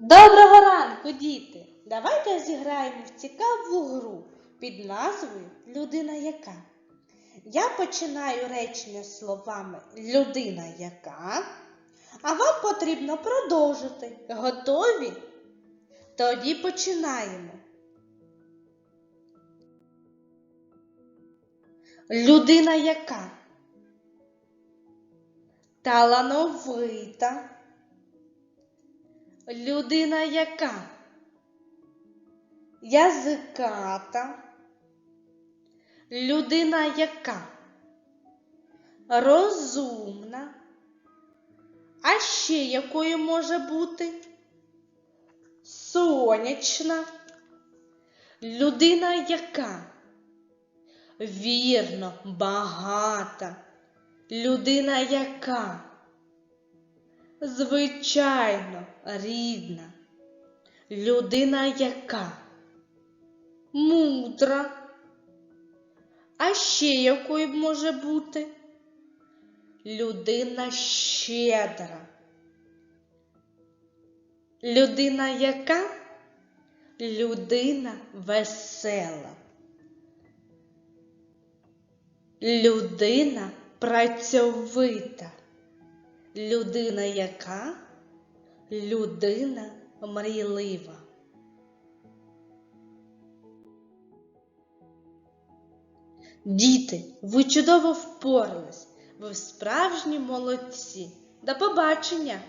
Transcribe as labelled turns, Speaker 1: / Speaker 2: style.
Speaker 1: Доброго ранку, діти! Давайте зіграємо в цікаву гру під назвою Людина яка. Я починаю речення словами людина яка, а вам потрібно продовжити. Готові? Тоді починаємо. Людина яка? Талановита. Людина яка? Язиката. Людина яка? Розумна. А ще якою може бути? Сонячна. Людина яка? Вірно, багата. Людина яка? Звичайно, рідна. Людина яка? Мудра. А ще якою може бути? Людина щедра. Людина яка? Людина весела. Людина працьовита. Людина яка? Людина мрійлива. Діти, ви чудово впорались. Ви справжні молодці. До побачення!